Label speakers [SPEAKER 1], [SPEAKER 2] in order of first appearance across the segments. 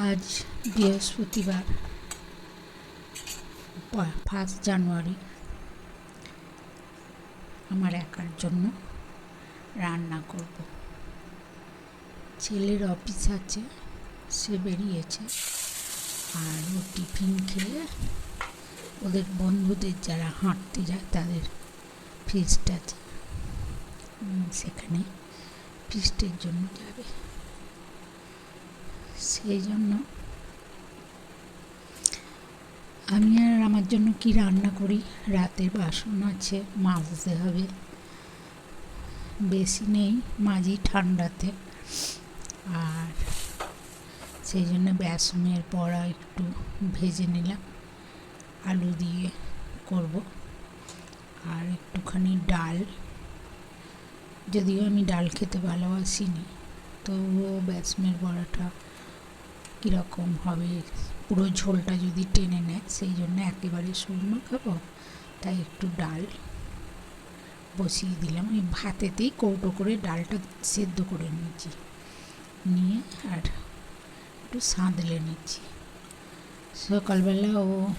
[SPEAKER 1] আজ বৃহস্পতিবার first January. আমার একার জন্য রান্না করব। ছেলের অফিস আছে, সে বেরিয়েছে। আর ও টিফিন খেয়ে ওদের বন্ধুদের যারা হাঁটতে যায়, তাদের ফিস্ট আছে। সেখানে ফিস্টের জন্য যাবে। সেই জন্য। আমি আর আমার জন্য কি রান্না করি? রাতের বাসন আছে, মাজতে হবে। বেশি নেই মাঝি ঠান্ডাতে। আর সেই জন্য বেসনের বড়া একটু ভেজে নিলাম। আলু দিয়ে করব। আর একটুখানি ডাল। যদিও আমি ডাল খেতে ভালোবাসি নি তবুও বেসনের বড়াটা কীরকম হবে? পুরো ঝোলটা যদি টেনে নেয়, সেই জন্য একেবারে শুকনো খাব। তাই একটু ডাল বসিয়ে দিলাম। ওই ভাতেতেই কৌটো করে ডালটা সেদ্ধ করে নিয়েছি। নিয়ে আর একটু সাঁতলে নিচ্ছি। সকালবেলা ও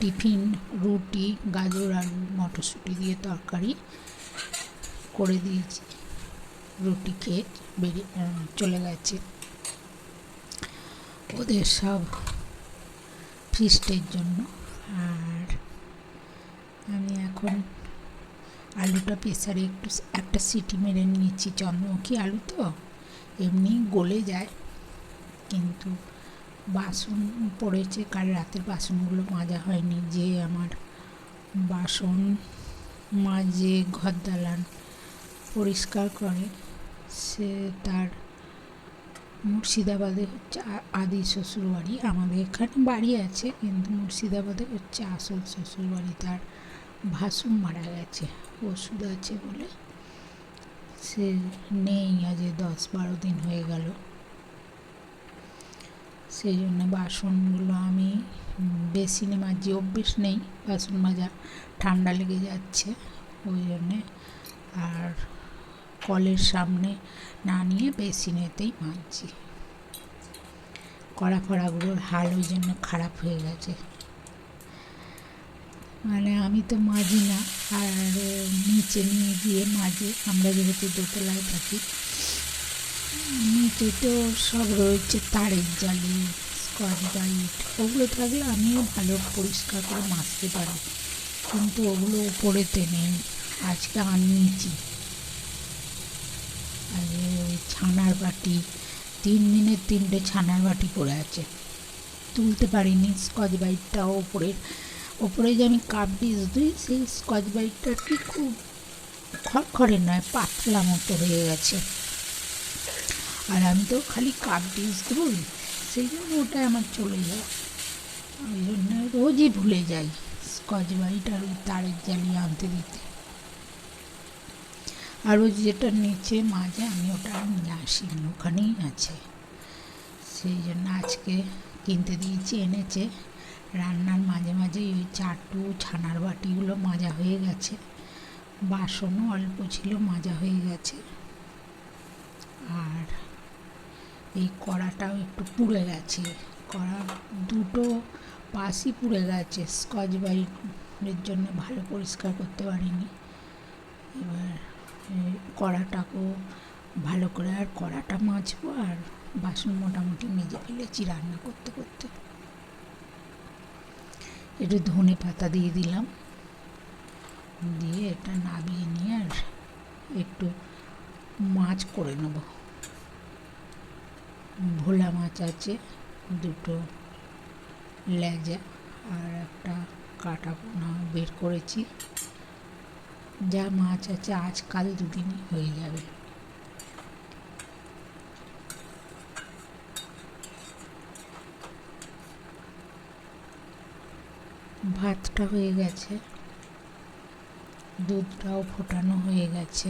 [SPEAKER 1] টিফিন, রুটি, গাজর আলু মটরশুঁটি দিয়ে তরকারি করে দিয়েছি। রুটি খেয়ে বেরিয়ে চলে গেছে। ওদের সব ফিস্টের জন্য। আর আমি এখন আলুটা প্রেসারে একটু একটা সিটি মেরে নিয়েছি। চন্দ্রমুখী আলু তো? এমনি গলে যায়। কিন্তু বাসন পড়েছে। কাল রাতের বাসনগুলো মাজা হয়নি। যে আমার বাসন মাঝে ঘর দালান পরিষ্কার করে, সে তার মুর্শিদাবাদে হচ্ছে আদি শ্বশুরবাড়ি। আমাদের এখানে বাড়ি আছে, কিন্তু মুর্শিদাবাদে হচ্ছে আসল শ্বশুরবাড়ি। তার ভাসুর মারা গেছে, ওষুধ আছে বলে। সে নেই, আজ দশ বারো দিন হয়ে গেল। সেই জন্য বাসনগুলো আমি, বেসিনে মাজি, অভ্যেস নেই। বাসন মাজা ঠান্ডা লেগে যাচ্ছে, ওই জন্যে। আর কলের সামনে না নিয়ে বেসিনেতেই মাজছি কড়া ফড়াগুলোর হাল ওই জন্য খারাপ হয়ে গেছে। মানে আমি তো মাজি না, আর নিচে নিয়ে গিয়ে মাঝে আমরা যেহেতু দোতলায় থাকি, নিচে তো সব রয়েছে, তারের জালি স্কচ ব্রাইট ওগুলো থাকলে আমিও ভালো পরিষ্কার করে মাজতে পারি। কিন্তু ওগুলো ওপরেতে নেই, আজকে আনিয়েছি আর ওই ছানার বাটি, তিন দিনের তিনটে ছানার বাটি পড়ে আছে। তুলতে পারিনি স্কচ ব্রাইটটাও ওপরের ওপরে যে আমি কাপ ডিস দিই, সেই স্কচ ব্রাইটটা কি খুব খড়খড়ে নয়, পাতলা মতো হয়ে গেছে। আর আমি তো খালি কাপ ডিস দেবো সেই জন্য ওটা আমার চলে যায়। ওই জন্য রোজই ভুলে যাই স্কচ ব্রাইট আর ওই তারের জালি আনতে দিতে। আর ওই যেটা নিচে মাঝে আমি ওটা নিয়ে আসিনি ওখানেই আছে। সেই জন্য আজকে কিনতে দিয়েছি, এনেছে। রান্নার মাঝে মাঝে ওই চাটু, ছানার বাটিগুলো মাজা হয়ে গেছে। বাসনও অল্প ছিল, মাজা হয়ে গেছে। আর এই কড়াটাও একটু পুড়ে গেছে। কড়া দুটো পাশই পুড়ে গেছে। স্কচ ব্রাইটের জন্য ভালো পরিষ্কার করতে পারিনি। এবার কড়াটাকেও ভালো করে আর কড়াটা মাজবো আর বাসন মোটামুটি মেজে ফেলেছি রান্না করতে করতে। একটু ধনে পাতা দিয়ে দিলাম। দিয়ে এটা নাবিয়ে নিয়ে আর একটু মাছ করে নেব। ভোলা মাছ আছে, দুটো লেজা আর একটা কাটা পোনা বের করেছি। যা মাছ আছে আজকাল দুদিনই হয়ে যাবে। ভাতটা হয়ে গেছে দুধটাও ফোটানো হয়ে গেছে।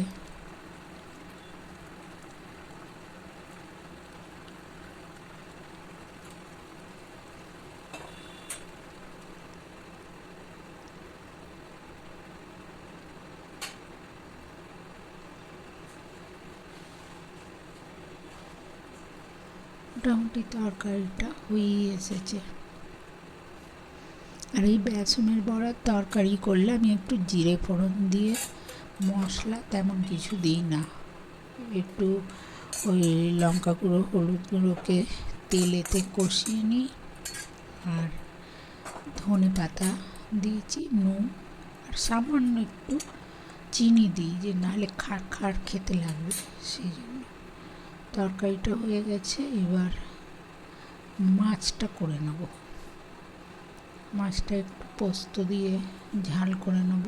[SPEAKER 1] মোটামুটি তরকারিটা হয়েই এসেছে। আর এই বেসনের বড়ার তরকারি করলে আমি একটু জিরে ফোড়ন দিয়ে, মশলা তেমন কিছু দিই না। একটু ওই লঙ্কা গুঁড়ো, হলুদ গুঁড়োকে তেলেতে কষিয়ে নিই। আর ধনে পাতা দিয়েছি, নুন, আর সামান্য একটু চিনি দিই যে নাহলে খার খার খেতে লাগবে সেই জন্য। তরকারিটা হয়ে গেছে, এবার মাছটা করে নেব। মাছটা একটু পোস্ত দিয়ে ঝাল করে নেব।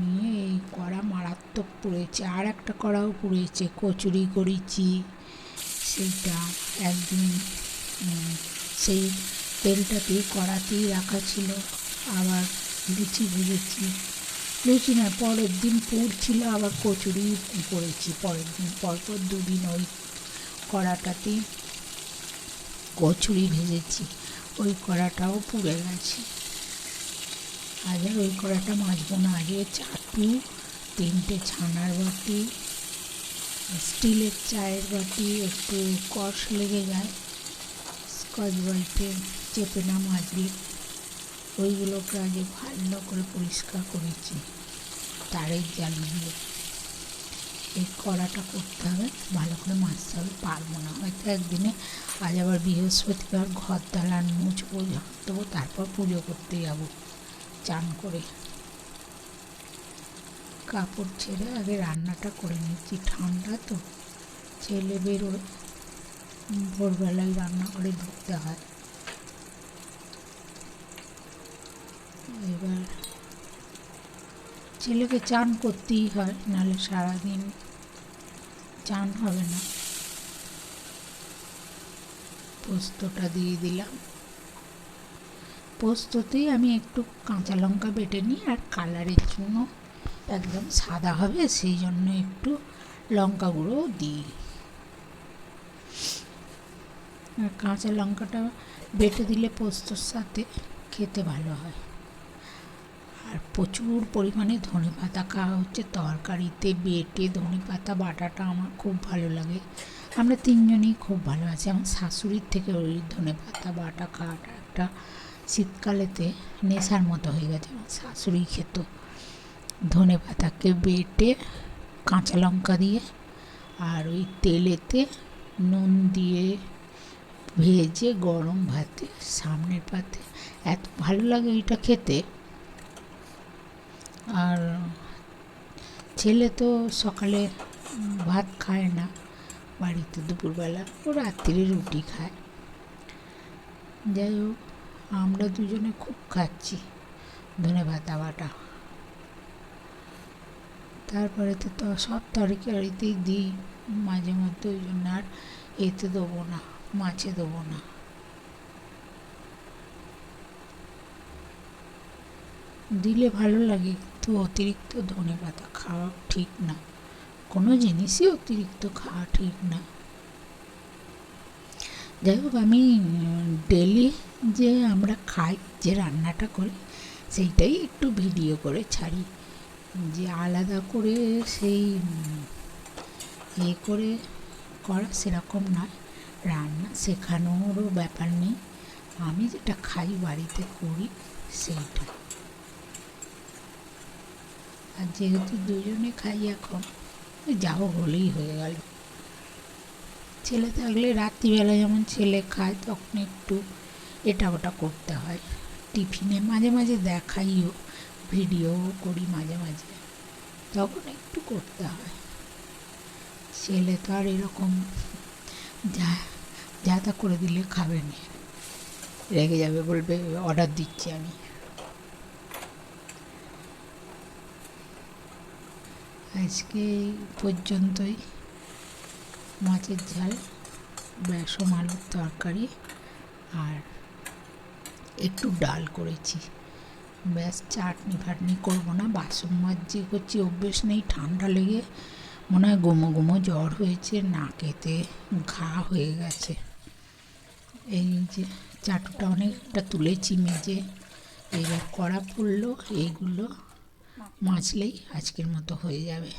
[SPEAKER 1] নিয়ে এই কড়া মারাত্মক পুড়েছে, আর একটা কড়াও পুড়েছে, কচুরি, করেছি, সেইটা একদিন সেই তেলটাতেই কড়াতেই রাখা ছিল, আবার লুচি ভেজেছি। লুচি না পরের দিন পুর ছিল আবার কচুরি করেছি। পরের দিন, পরপর দুদিন ওই কড়াটাতেই কচুরি ভেজেছি। ওই কড়াটাও পুড়ে গেছে। আর ওই কড়াটা মাজবো না। আগে চাটু, তিনটে ছানার বাটি, স্টিলের চায়ের বাটি, একটু কষ লেগে যায়। স্কচ ব্রাইটে চেপে না মাজলে ওইগুলোকে আগে ভালো করে পরিষ্কার করেছি। তারের জালি দিয়ে। এই কড়াটা করতে হবে, ভালো করে মাজতে হবে, পারব না। হয়তো একদিনে আজ আবার বৃহস্পতিবার ঘর, দালান মুছবো ঝাঁট দেবো, তারপর পুজো করতে যাব, চান করে। কাপড় ছেড়ে আগে রান্নাটা করে নিচ্ছি। ঠান্ডা তো, ছেলে বেরোয়, ভোরবেলায় রান্না করে ঢুকতে হয়। এবার ছেলেকে চান করতেই হয়, নাহলে সারাদিন চান হবে না। পোস্তটা দিয়ে দিলাম। পোস্ততেই আমি একটু কাঁচা লঙ্কা বেটে নিই, আর কালারের জন্য একদম সাদা হবে, সেই জন্য একটু লঙ্কা গুঁড়ো দিই। আর কাঁচা লঙ্কাটা বেটে দিলে পোস্তর সাথে খেতে ভালো হয়। আর প্রচুর পরিমাণে ধনে পাতা খাওয়া হচ্ছে। তরকারিতে বেটে ধনে পাতা বাটাটা আমার খুব ভালো লাগে। আমরা তিনজনেই খুব ভালো আছি। আমার শাশুড়ির থেকে ওই ধনে পাতা বাটা খাওয়াটা একটা শীতকালেতে নেশার মতো হয়ে গেছে। আমার শাশুড়ি খেত ধনে পাতাকে বেটে কাঁচা লঙ্কা দিয়ে আর ওই তেলেতে নুন দিয়ে ভেজে গরম ভাতে সামনের পাতে। এত ভালো লাগে এটা খেতে। আর ছেলে তো সকালে ভাত খায় না, বাড়িতে দুপুরবেলা ও রাত্রিরে রুটি খায়। যাই হোক, আমরা দুজনে খুব খাচ্ছি ধনে পাতা বাটা। তারপরে তো তো, সব তরকারিতেই দিই, মাঝে মধ্যে ওই জন্য আর এতে দেবো না, মাছে দেবো না। দিলে ভালো লাগে। তো অতিরিক্ত ধনে পাতা খাওয়া ঠিক না। কোনো জিনিসই অতিরিক্ত খাওয়া ঠিক না। যাই হোক, আমি ডেলি যে আমরা খাই, যে রান্নাটা করি, সেইটাই একটু ভিডিও করে ছাড়ি। যে আলাদা করে সেই এ করে করা সেরকম নয়। রান্না শেখানোরও ব্যাপার নেই। আমি যেটা খাই, বাড়িতে করি সেইটা আর যেহেতু দুজনে খাই এখন, যাও হলেই হয়ে গেল। ছেলে থাকলে রাত্রিবেলা যেমন ছেলে খায়, তখন একটু এটা ওটা করতে হয়। টিফিনে মাঝে মাঝে দেখাইও, ভিডিও করি মাঝে মাঝে, তখন একটু করতে হয়। ছেলে তো আর এরকম যা যা তা করে দিলে খাবে না। রেগে যাবে বলবে, অর্ডার দিচ্ছি আমি। আজকে পর্যন্তই। মাছের ঝাল, বেসম আলুর তরকারি আর একটু ডাল করেছি। ব্যাস চাটনি ফাটনি করব না, বাসন যে করছি, অভ্যেস নেই, ঠান্ডা লেগে মনে হয় গুমো গুমো জ্বর হয়েছে নাকেতে ঘা হয়ে গেছে। এই যে চাটুটা অনেকটা তুলেছি মেজে এবার কড়া পড়ল, এইগুলো মাজলেই আজকের মতো হয়ে যাবে।